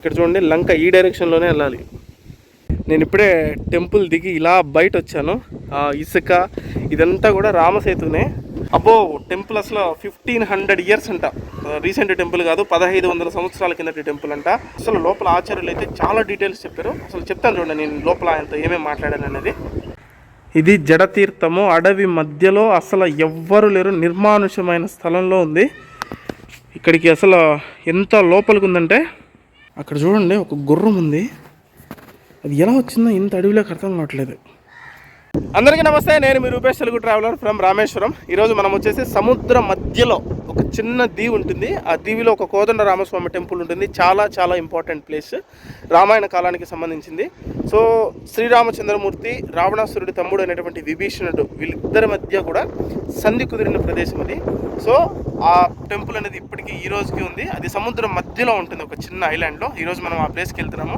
ఇక్కడ చూడండి లంక ఈ డైరెక్షన్లోనే వెళ్ళాలి. నేను ఇప్పుడే టెంపుల్ దిగి ఇలా బయట వచ్చాను. ఇసుక ఇదంతా కూడా రామసేతునే. అబ్బో టెంపుల్ అసలు ఫిఫ్టీన్ హండ్రెడ్ ఇయర్స్ అంట. రీసెంట్ టెంపుల్ కాదు పదహైదు వందల సంవత్సరాల కిందటి టెంపుల్ అంట. అసలు లోపల ఆచార్యులు అయితే చాలా డీటెయిల్స్ చెప్పారు. అసలు చెప్తాను చూడండి నేను లోపల ఆయనతో ఏమేమి మాట్లాడాను అనేది. ఇది జడతీర్థము. అడవి మధ్యలో అసలు ఎవ్వరు లేరు. నిర్మానుషమైన స్థలంలో ఉంది. ఇక్కడికి అసలు ఎంత లోపలికి ఉందంటే అక్కడ చూడండి ఒక గుర్రం ఉంది. అది ఎలా వచ్చిందో ఇంత అడవిలోకి అర్థం కావట్లేదు. అందరికీ నమస్తే నేను మీ రూపేష్ తెలుగు ట్రావెలర్ ఫ్రమ్ రామేశ్వరం. ఈరోజు మనం వచ్చేసి సముద్ర మధ్యలో ఒక చిన్న దీవి ఉంటుంది. ఆ దీవిలో ఒక కోదండ రామస్వామి టెంపుల్ ఉంటుంది. చాలా చాలా ఇంపార్టెంట్ ప్లేస్. రామాయణ కాలానికి సంబంధించింది. సో శ్రీరామచంద్రమూర్తి రావణాసురుడి తమ్ముడు అనేటువంటి విభీషణుడు వీళ్ళిద్దరి మధ్య కూడా సంధి కుదిరిన ప్రదేశం అది. సో ఆ టెంపుల్ అనేది ఇప్పటికీ ఈ రోజుకి ఉంది. అది సముద్రం మధ్యలో ఉంటుంది ఒక చిన్న ఐలాండ్లో. ఈరోజు మనం ఆ ప్లేస్కి వెళ్తున్నాము.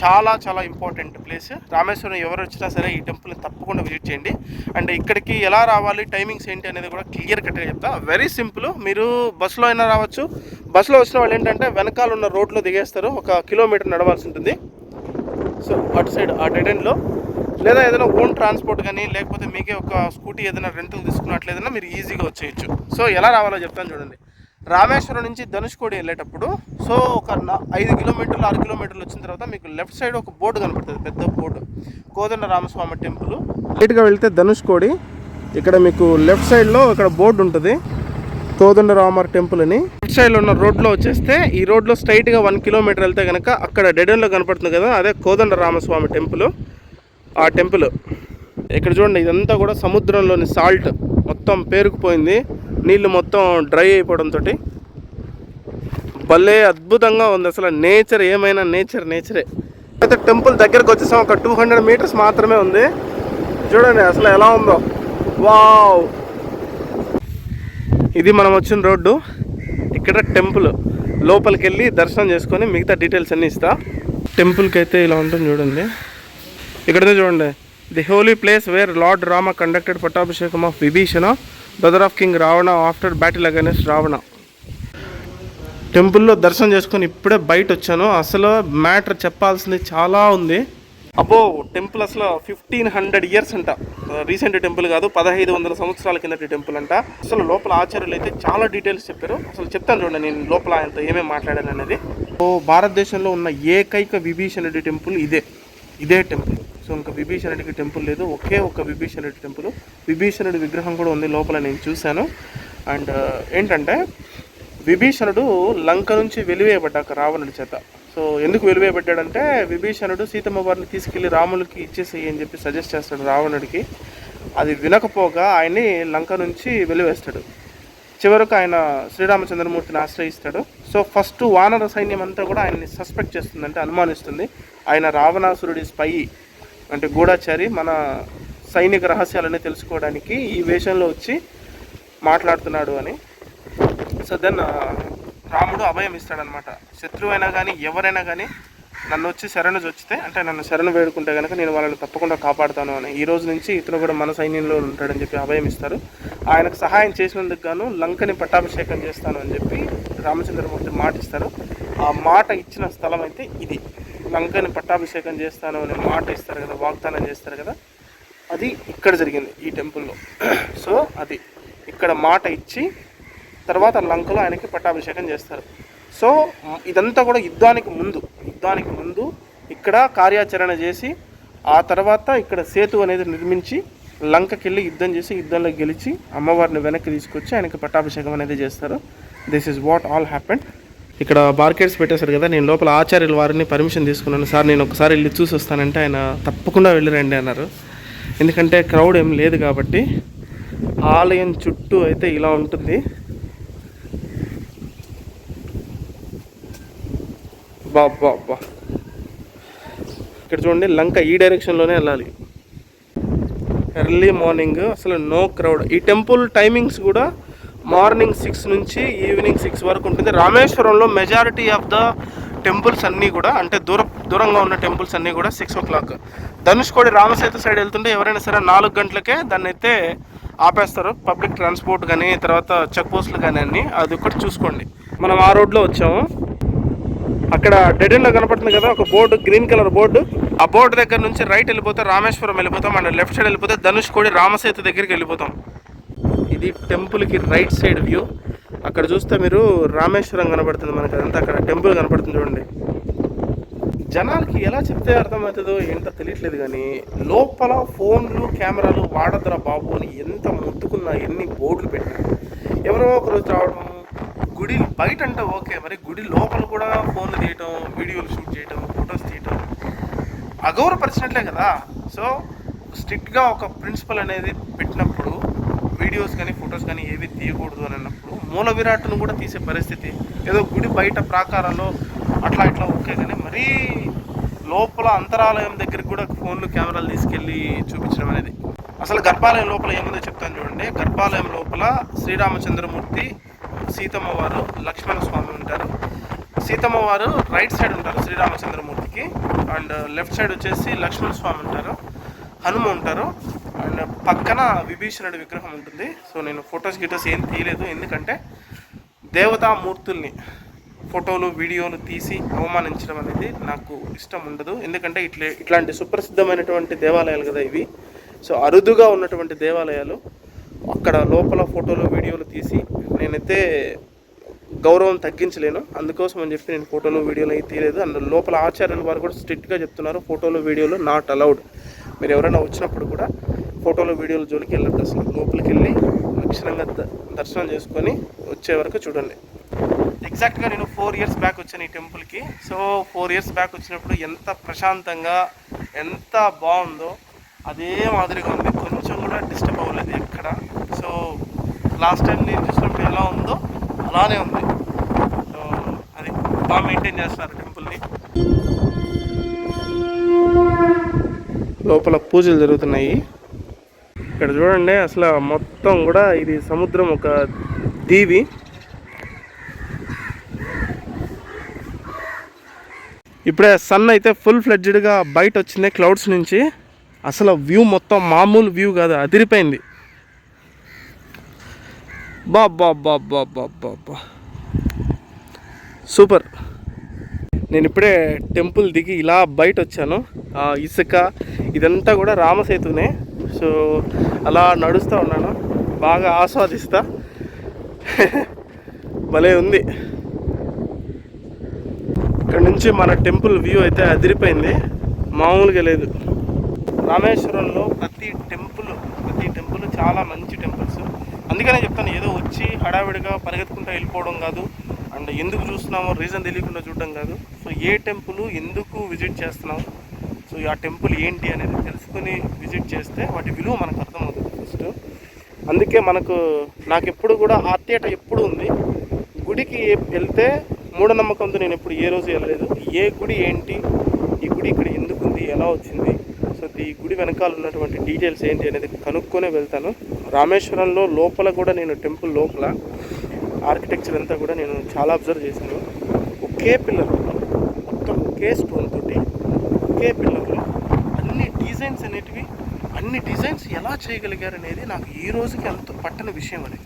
చాలా చాలా ఇంపార్టెంట్ ప్లేస్ రామేశ్వరం ఎవరు వచ్చినా సరే ఈ టెంపుల్ తప్పకుండా విజిట్ చేయండి. అండ్ ఇక్కడికి ఎలా రావాలి టైమింగ్స్ ఏంటి అనేది కూడా క్లియర్ కట్గా చెప్తా. వెరీ సింపుల్ మీరు బస్సులో అయినా రావచ్చు. బస్సులో వచ్చిన వాళ్ళు ఏంటంటే వెనకాల ఉన్న రోడ్లో దిగేస్తారు. ఒక కిలోమీటర్ నడవాల్సి ఉంటుంది. సో అటు సైడ్ ఆ డెడ్ ఎండ్లో లేదా ఏదైనా ఓన్ ట్రాన్స్పోర్ట్ కానీ లేకపోతే మీకే ఒక స్కూటీ ఏదైనా రెంటల్ తీసుకున్నట్లేదన్నా మీరు ఈజీగా వచ్చేయచ్చు. సో ఎలా రావాలో చెప్తాను చూడండి. రామేశ్వరం నుంచి ధనుష్కోడి వెళ్ళేటప్పుడు సో ఒక ఐదు కిలోమీటర్లు ఆరు కిలోమీటర్లు వచ్చిన తర్వాత మీకు లెఫ్ట్ సైడ్ ఒక బోర్డు కనపడుతుంది పెద్ద బోర్డు. కోదండ రామస్వామి టెంపుల్. లైట్గా వెళ్తే ధనుష్కోడి ఇక్కడ మీకు లెఫ్ట్ సైడ్లో ఇక్కడ బోర్డు ఉంటుంది కోదండ రామర్ టెంపుల్ అని. లెఫ్ట్ సైడ్లో ఉన్న రోడ్లో వచ్చేస్తే ఈ రోడ్లో స్ట్రైట్గా వన్ కిలోమీటర్ వెళ్తే కనుక అక్కడ డెడెన్లో కనపడుతుంది కదా అదే కోదండ రామస్వామి టెంపుల్ ఆ టెంపుల్. ఇక్కడ చూడండి ఇదంతా కూడా సముద్రంలోని సాల్ట్ మొత్తం పేరుకుపోయింది. నీళ్ళు మొత్తం డ్రై అయిపోవడంతో భలే అద్భుతంగా ఉంది అసలు నేచర్ ఏమైనా నేచర్ నేచరే. అయితే టెంపుల్ దగ్గరకు వచ్చేసాం. ఒక టూ హండ్రెడ్ మీటర్స్ మాత్రమే ఉంది. చూడండి అసలు ఎలా ఉందో. వావ్! ఇది మనం వచ్చిన రోడ్డు. ఇక్కడ టెంపుల్. లోపలికి వెళ్ళి దర్శనం చేసుకొని మిగతా డీటెయిల్స్ అన్నీ ఇస్తా. టెంపుల్కి అయితే ఇలా ఉంటుంది చూడండి. ఇక్కడనే చూడండి. The holy place where lord Rama conducted pattabhishekam of Vibhishana. Brother of king Ravana after battle against Ravana టెంపుల్లో దర్శనం చేసుకొని ఇప్పుడే బయట వచ్చాను అసలు మ్యాటర్ చెప్పాల్సింది చాలా ఉంది అబ్బో టెంపుల్ అసలు ఫిఫ్టీన్ హండ్రెడ్ ఇయర్స్ అంట. రీసెంట్ టెంపుల్ కాదు పదహైదు వందల సంవత్సరాల కిందటి టెంపుల్ అంట. అసలు లోపల ఆచార్యులు అయితే చాలా డీటెయిల్స్ చెప్పారు. అసలు చెప్తాను చూడండి నేను లోపల ఆయనతో ఏమేమి మాట్లాడాను అనేది భారతదేశంలో ఉన్న ఏకైక విభీషణుడి టెంపుల్ ఇదే. ఇదే టెంపుల్ సో ఇంకా విభీషణుడికి టెంపుల్ లేదు. ఒకే ఒక విభీషణుడి టెంపుల్. విభీషణుడి విగ్రహం కూడా ఉంది లోపల నేను చూశాను. అండ్ ఏంటంటే విభీషణుడు లంక నుంచి వెలివేయబడ్డాక రావణుడి చేత. సో ఎందుకు వెలివేయబడ్డాడంటే విభీషణుడు సీతమ్మ వారిని తీసుకెళ్ళి రాములకి ఇచ్చేసేయి అని చెప్పి సజెస్ట్ చేస్తాడు రావణుడికి. అది వినకపోగా ఆయన్ని లంక నుంచి వెలివేస్తాడు. చివరకు ఆయన శ్రీరామచంద్రమూర్తిని ఆశ్రయిస్తాడు. సో ఫస్ట్ వానర సైన్యం అంతా కూడా ఆయన్ని సస్పెక్ట్ చేస్తుంది అంటే అనుమానిస్తుంది. ఆయన రావణాసురుడి స్పై అంటే గూఢాచారి మన సైనిక రహస్యాలని తెలుసుకోవడానికి ఈ వేషంలో వచ్చి మాట్లాడుతున్నాడు అని. సో దెన్ రాముడు అభయం ఇస్తాడనమాట శత్రువు అయినా కానీ ఎవరైనా కానీ నన్ను వచ్చి శరణు వచ్చితే అంటే నన్ను శరణు వేడుకుంటే కనుక నేను వాళ్ళని తప్పకుండా కాపాడుతాను అని. ఈ రోజు నుంచి ఇతను కూడా మన సైన్యంలో ఉంటాడని చెప్పి అభయం ఇస్తారు. ఆయనకు సహాయం చేసినందుకు గాను లంకని పట్టాభిషేకం చేస్తాను అని చెప్పి రామచంద్రమూర్తి మాట ఇస్తారు ఆ మాట ఇచ్చిన స్థలం అయితే ఇది. లంకని పట్టాభిషేకం చేస్తాను అనే మాట ఇస్తారు కదా వాగ్దానం చేస్తారు కదా అది ఇక్కడ జరిగింది ఈ టెంపుల్లో. సో అది ఇక్కడ మాట ఇచ్చి తర్వాత లంకలో ఆయనకి పట్టాభిషేకం చేస్తారు. సో ఇదంతా కూడా యుద్ధానికి ముందు యుద్ధానికి ముందు ఇక్కడ కార్యాచరణ చేసి ఆ తర్వాత ఇక్కడ సేతు అనేది నిర్మించి లంకకి వెళ్ళి యుద్ధం చేసి యుద్ధంలో గెలిచి అమ్మవారిని వెనక్కి తీసుకొచ్చి ఆయనకి పట్టాభిషేకం అనేది చేస్తారు. This is what all happened ఇక్కడ బార్కెట్స్ పెట్టేశారు కదా నేను లోపల ఆచార్యుల వారిని పర్మిషన్ తీసుకున్నాను. సార్ నేను ఒకసారి వెళ్ళి చూసి వస్తానంటే ఆయన తప్పకుండా వెళ్ళి రండి అన్నారు. ఎందుకంటే క్రౌడ్ ఏం లేదు కాబట్టి ఆలయం చుట్టూ అయితే ఇలా ఉంటుంది. బాబ్బా బా బా. ఇక్కడ చూడండి లంక ఈ డైరెక్షన్లోనే వెళ్ళాలి. ఎర్లీ మార్నింగ్ అసలు నో క్రౌడ్ ఈ టెంపుల్ టైమింగ్స్ కూడా మార్నింగ్ సిక్స్ నుంచి ఈవినింగ్ సిక్స్ వరకు ఉంటుంది. రామేశ్వరంలో మెజారిటీ ఆఫ్ ద టెంపుల్స్ అన్నీ కూడా అంటే దూర దూరంగా ఉన్న టెంపుల్స్ అన్నీ కూడా six o'clock Dhanushkodi Rama Setu side వెళ్తుంటే ఎవరైనా సరే నాలుగు గంటలకే దాన్ని అయితే ఆపేస్తారు. పబ్లిక్ ట్రాన్స్పోర్ట్ కానీ తర్వాత చెక్ పోస్టులు కానీ అన్ని. అది ఒకటి చూసుకోండి. మనం ఆ రోడ్లో వచ్చాము. అక్కడ డెడ్ ఎండ్ కనపడుతుంది కదా ఒక బోర్డు గ్రీన్ కలర్ బోర్డు ఆ బోర్డు దగ్గర నుంచి రైట్ వెళ్ళిపోతే రామేశ్వరం వెళ్ళిపోతాం. అండ్ లెఫ్ట్ సైడ్ వెళ్ళిపోతే ధనుష్కోడి రామసేతు దగ్గరికి వెళ్ళిపోతాం. ఇది టెంపుల్కి రైట్ సైడ్ వ్యూ అక్కడ చూస్తే మీరు రామేశ్వరం కనపడుతుంది మనకి అదంతా అక్కడ టెంపుల్ కనపడుతుంది చూడండి. జనాలకి ఎలా చెప్తే అర్థమవుతుందో ఏంటో తెలియట్లేదు కానీ లోపల ఫోన్లు కెమెరాలు వాడద్రా బాబు అని ఎంత ముద్దుకున్నా ఎన్ని బోర్డులు పెట్టినా. ఎవరో ఒకరోజు రావడం గుడి బయట అంటే ఓకే మరి గుడి లోపల కూడా ఫోన్లు తీయటం వీడియోలు షూట్ చేయటం ఫొటోస్ తీయటం అగౌరవపరిచినట్లే కదా. సో స్ట్రిక్ట్గా ఒక ప్రిన్సిపల్ అనేది పెట్టినప్పుడు వీడియోస్ కానీ ఫొటోస్ కానీ ఏవి తీయకూడదు అని అన్నప్పుడు మూల విరాట్ను కూడా తీసే పరిస్థితి. ఏదో గుడి బయట ప్రాకారంలో అట్లా ఇట్లా ఓకే కానీ మరీ లోపల అంతరాలయం దగ్గరికి కూడా ఫోన్లు కెమెరాలు తీసుకెళ్ళి చూపించడం అనేది. అసలు గర్భాలయం లోపల ఏముందో చెప్తాను చూడండి. గర్భాలయం లోపల శ్రీరామచంద్రమూర్తి సీతమ్మ వారు లక్ష్మణ స్వామి ఉంటారు. సీతమ్మ వారు రైట్ సైడ్ ఉంటారు శ్రీరామచంద్రమూర్తికి. అండ్ లెఫ్ట్ సైడ్ వచ్చేసి లక్ష్మణ స్వామి ఉంటారు. హనుమ ఉంటారు. అండ్ పక్కన విభీషణుడి విగ్రహం ఉంటుంది. సో నేను ఫొటోస్ గిటోస్ ఏం తీయలేదు. ఎందుకంటే దేవతామూర్తుల్ని ఫోటోలు వీడియోలు తీసి అవమానించడం అనేది నాకు ఇష్టం ఉండదు. ఎందుకంటే ఇట్లే ఇట్లాంటి సుప్రసిద్ధమైనటువంటి దేవాలయాలు కదా ఇవి. సో అరుదుగా ఉన్నటువంటి దేవాలయాలు అక్కడ లోపల ఫోటోలు వీడియోలు తీసి నేనైతే గౌరవం తగ్గించలేను. అందుకోసం అని చెప్పి నేను ఫోటోలు వీడియోలు అయితే తీయలేదు. అండ్ లోపల ఆచార్యుల వారు కూడా స్ట్రిక్ట్గా చెప్తున్నారు ఫోటోలు వీడియోలు నాట్ అలౌడ్. మీరు ఎవరైనా వచ్చినప్పుడు కూడా ఫోటోలు వీడియోలు జోలికి వెళ్ళద్దు అసలు. లోపలికి వెళ్ళి లక్షణంగా ద- దర్శనం చేసుకొని వచ్చే వరకు చూడండి. ఎగ్జాక్ట్గా నేను ఫోర్ ఇయర్స్ బ్యాక్ వచ్చాను ఈ టెంపుల్కి సో ఫోర్ ఇయర్స్ బ్యాక్ వచ్చినప్పుడు ఎంత ప్రశాంతంగా ఎంత బాగుందో అదే మాదిరిగా ఉంది. కొంచెం కూడా డిస్టర్బ్ అవ్వలేదు ఎక్కడ. సో లాస్ట్ టైం నేను చూసినప్పుడు ఎలా ఉందో అలానే ఉంది. సో అది బాగా మెయింటైన్ చేస్తున్నారు టెంపుల్ని లోపల పూజలు జరుగుతున్నాయి. ఇక్కడ చూడండి అసలు మొత్తం కూడా ఇది సముద్రం ఒక దీవి. ఇప్పుడే సన్ అయితే ఫుల్ ఫ్లెడ్జ్డ్గా బయట వచ్చింది క్లౌడ్స్ నుంచి. అసలు వ్యూ మొత్తం మామూలు వ్యూ కాదు అదిరిపోయింది. బా బా బా బా బా బా బా. సూపర్. నేను ఇప్పుడే టెంపుల్ దిగి ఇలా బయట వచ్చాను. ఇసుక ఇదంతా కూడా రామసేతునే. సో అలా నడుస్తూ ఉన్నాను. బాగా ఆస్వాదిస్తా. భలే ఉంది. ఇక్కడ నుంచి మన టెంపుల్ వ్యూ అయితే అదిరిపోయింది. మామూలుగా లేదు. రామేశ్వరంలో ప్రతి టెంపుల్ ప్రతి టెంపుల్ చాలా మంచి టెంపుల్స్. అందుకనే చెప్తాను ఏదో వచ్చి హడావిడిగా పరిగెత్తుకుంటూ వెళ్ళిపోవడం కాదు. అండ్ ఎందుకు చూస్తున్నామో రీజన్ తెలియకుండా చూడడం కాదు. సో ఏ టెంపుల్ ఎందుకు విజిట్ చేస్తున్నాము సో ఆ టెంపుల్ ఏంటి అనేది తెలుసుకొని విజిట్ చేస్తే వాటి విలువ మనకు అర్థమవుతుంది ఫస్ట్. అందుకే మనకు నాకు ఎప్పుడు కూడా ఆత్మీయత ఎప్పుడు ఉంది. గుడికి వెళ్తే మూఢనమ్మకంతో నేను ఎప్పుడు ఏ రోజు వెళ్ళలేదు. ఏ గుడి ఏంటి ఈ గుడి ఇక్కడ ఎందుకు ఉంది ఎలా వచ్చింది? సో ఈ గుడి వెనకాల ఉన్నటువంటి డీటెయిల్స్ ఏంటి అనేది కనుక్కొనే వెళ్తాను. రామేశ్వరంలో లోపల కూడా నేను టెంపుల్ లోపల ఆర్కిటెక్చర్ అంతా కూడా నేను చాలా అబ్జర్వ్ చేశాను. ఒకే పిల్లలు మొత్తం ఒకే స్టోన్ ఒకే పిల్లర్లో అన్ని డిజైన్స్ అనేటివి అన్ని డిజైన్స్ ఎలా చేయగలిగారు అనేది నాకు ఈ రోజుకి అంత పట్టని విషయం అది.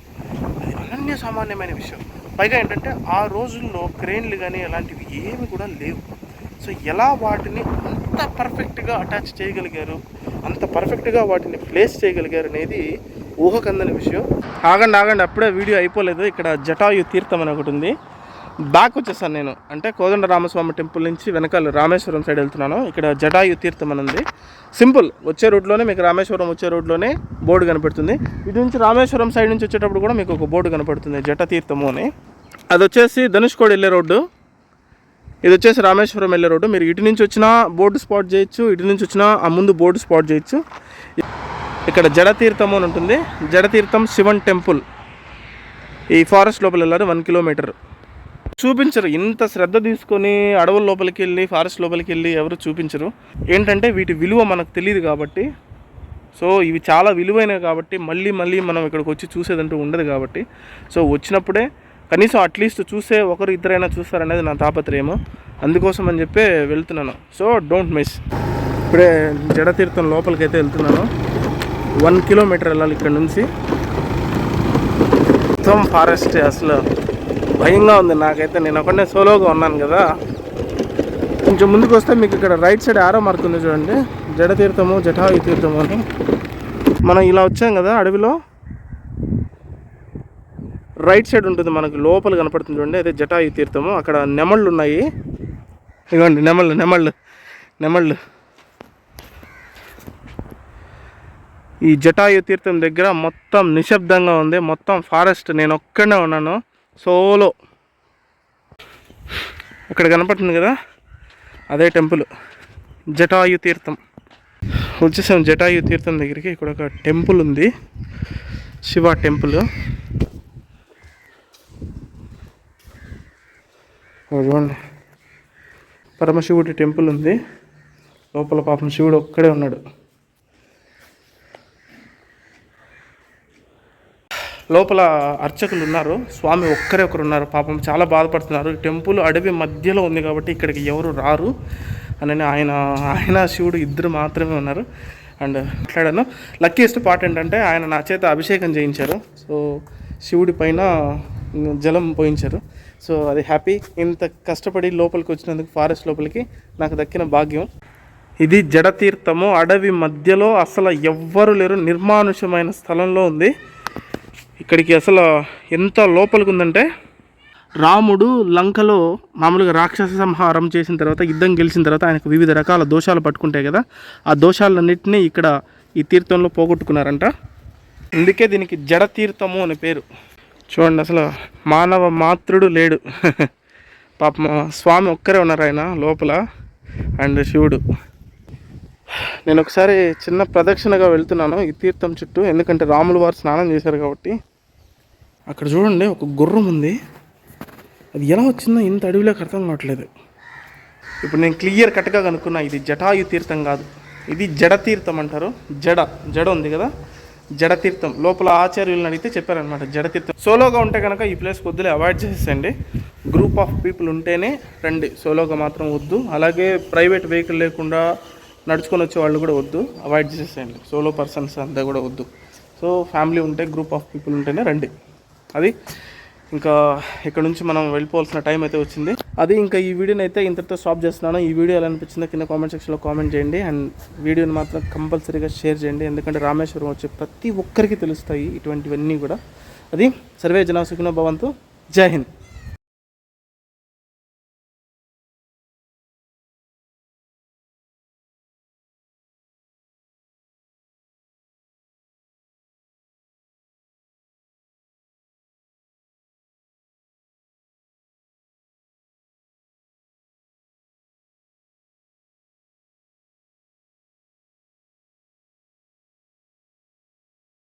అది అనన్య సామాన్యమైన విషయం. పైగా ఏంటంటే ఆ రోజుల్లో క్రెయిన్లు కానీ అలాంటివి ఏమి కూడా లేవు. సో ఎలా వాటిని అంత పర్ఫెక్ట్గా అటాచ్ చేయగలిగారు అంత పర్ఫెక్ట్గా వాటిని ప్లేస్ చేయగలిగారు అనేది ఊహకందని విషయం. ఆగండి ఆగండి అప్పుడే వీడియో అయిపోలేదు. ఇక్కడ జటాయు తీర్థం అని ఒకటి ఉంది. బ్యాక్ వచ్చేసాను నేను. అంటే కోదండ రామస్వామి టెంపుల్ నుంచి వెనకాల రామేశ్వరం సైడ్ వెళ్తున్నాను. ఇక్కడ జటాయు తీర్థం అని ఉంది. సింపుల్ వచ్చే రూట్లోనే మీకు రామేశ్వరం వచ్చే రూట్లోనే బోర్డు కనపడుతుంది. ఇటు నుంచి రామేశ్వరం సైడ్ నుంచి వచ్చేటప్పుడు కూడా మీకు ఒక బోర్డు కనపడుతుంది జట తీర్థము అని. అది వచ్చేసి ధనుష్కోడ్ వెళ్ళే రోడ్డు ఇది వచ్చేసి రామేశ్వరం వెళ్ళే రోడ్డు మీరు ఇటు నుంచి వచ్చినా బోర్డు స్పాట్ చేయొచ్చు ఇటు నుంచి వచ్చినా ఆ ముందు బోర్డు స్పాట్ చేయొచ్చు. ఇక్కడ జడతీర్థం అని ఉంటుంది. జడతీర్థం శివన్ టెంపుల్ ఈ ఫారెస్ట్ లోపల వెళ్ళారు వన్ కిలోమీటర్ చూపించరు. ఇంత శ్రద్ధ తీసుకొని అడవుల లోపలికి వెళ్ళి ఫారెస్ట్ లోపలికి వెళ్ళి ఎవరు చూపించరు. ఏంటంటే వీటి విలువ మనకు తెలియదు కాబట్టి సో ఇవి చాలా విలువైనవి కాబట్టి మళ్ళీ మళ్ళీ మనం ఇక్కడికి వచ్చి చూసేదంటూ ఉండదు కాబట్టి సో వచ్చినప్పుడే కనీసం అట్లీస్ట్ చూసే ఒకరు ఇద్దరైనా చూస్తారనేది నా తాపత్రయము. అందుకోసం అని చెప్పి వెళ్తున్నాను. సో డోంట్ మిస్ ఇప్పుడే జడతీర్థం లోపలికి అయితే వెళ్తున్నాను. వన్ కిలోమీటర్ వెళ్ళాలి ఇక్కడ నుంచి. మొత్తం ఫారెస్ట్ అసలు భయంగా ఉంది. నాకైతే నేను ఒకటే సోలోగా ఉన్నాను కదా. కొంచెం ముందుకు వస్తే మీకు ఇక్కడ రైట్ సైడ్ ఆరో మార్క్ ఉంది చూడండి. జడ తీర్థము జటాయు తీర్థము అని. మనం ఇలా వచ్చాం కదా అడవిలో. రైట్ సైడ్ ఉంటుంది మనకు లోపల కనపడుతుంది చూడండి. అదే జటాయు తీర్థము. అక్కడ నెమళ్ళు ఉన్నాయి. ఇవ్వండి నెమళ్ళు నెమళ్ళు నెమళ్ళు. ఈ జటాయు తీర్థం దగ్గర మొత్తం నిశ్శబ్దంగా ఉంది. మొత్తం ఫారెస్ట్ నేను ఒక్కడే ఉన్నాను. సోలో. అక్కడ కనపడుతుంది కదా? అదే టెంపుల్. జటాయు తీర్థం. వచ్చేసాం. జటాయు తీర్థం దగ్గరికి. ఇక్కడ ఒక టెంపుల్ ఉంది. శివ టెంపుల్. చూడండి. పరమశివుడి టెంపుల్ ఉంది. లోపల పాపం శివుడు ఒక్కడే ఉన్నాడు. లోపల అర్చకులు ఉన్నారు. స్వామి ఒక్కరే ఒకరు ఉన్నారు. పాపం చాలా బాధపడుతున్నారు. టెంపుల్ అడవి మధ్యలో ఉంది కాబట్టి ఇక్కడికి ఎవరు రారు. అని ఆయన ఆయన శివుడు ఇద్దరు మాత్రమే ఉన్నారు. అండ్ మాట్లాడాను. లక్కీయెస్ట్ పార్ట్ ఏంటంటే ఆయన నా చేత అభిషేకం చేయించారు. సో శివుడి పైన జలం పోయించారు. సో అది హ్యాపీ ఇంత కష్టపడి లోపలికి వచ్చినందుకు ఫారెస్ట్ లోపలికి నాకు దక్కిన భాగ్యం. ఇది జడతీర్థము. అడవి మధ్యలో అసలు ఎవ్వరు లేరు. నిర్మానుషమైన స్థలంలో ఉంది. ఇక్కడికి అసలు ఎంత లోపలికి ఉందంటే రాముడు లంకలో మామూలుగా రాక్షస సంహారం చేసిన తర్వాత యుద్ధం గెలిచిన తర్వాత ఆయనకు వివిధ రకాల దోషాలు పట్టుకుంటాయి కదా ఆ దోషాలన్నింటినీ ఇక్కడ ఈ తీర్థంలో పోగొట్టుకున్నారంట. అందుకే దీనికి జడ తీర్థము అని పేరు. చూడండి అసలు మానవ మాతృడు లేడు. పాపం స్వామి ఒక్కరే ఉన్నారు ఆయన లోపల అండ్ శివుడు. నేను ఒకసారి చిన్న ప్రదక్షిణగా వెళ్తున్నాను ఈ తీర్థం చుట్టూ ఎందుకంటే రాములు వారు స్నానం చేశారు కాబట్టి. అక్కడ చూడండి ఒక గుర్రం ఉంది. అది ఎలా వచ్చిందో ఇంత అడవిలోకి అర్థం కావట్లేదు. ఇప్పుడు నేను క్లియర్ కట్గా కనుక్కున్నా ఇది జటాయు తీర్థం కాదు. ఇది జడ తీర్థం అంటారు. జడ జడ ఉంది కదా? జడ తీర్థం. లోపల ఆచార్యులను అడిగితే చెప్పారనమాట జడ తీర్థం. సోలోగా ఉంటే కనుక ఈ ప్లేస్ కొద్దిగా అవాయిడ్ చేసేసండి గ్రూప్ ఆఫ్ పీపుల్ ఉంటేనే రండి. సోలోగా మాత్రం వద్దు. అలాగే ప్రైవేట్ వెహికల్ లేకుండా నడుచుకొని వచ్చే వాళ్ళు కూడా వద్దు. అవాయిడ్ చేసేసేయండి సోలో పర్సన్స్ అంతా కూడా వద్దు. సో ఫ్యామిలీ ఉంటే గ్రూప్ ఆఫ్ పీపుల్ ఉంటేనే రండి. అది ఇంకా ఇక్కడ నుంచి మనం వెళ్ళిపోవాల్సిన టైం అయితే వచ్చింది. అది ఇంకా ఈ వీడియోని అయితే ఇంతటితో స్టాప్ చేస్తున్నాను. ఈ వీడియో ఎలా అనిపించిందో కింద కామెంట్ సెక్షన్లో కామెంట్ చేయండి. అండ్ వీడియోని మాత్రం కంపల్సరీగా షేర్ చేయండి. ఎందుకంటే రామేశ్వరం వచ్చే ప్రతి ఒక్కరికి తెలుస్తాయి ఇటువంటివన్నీ కూడా. అది సర్వే జన సుఖినో భవంతు. జై హింద్.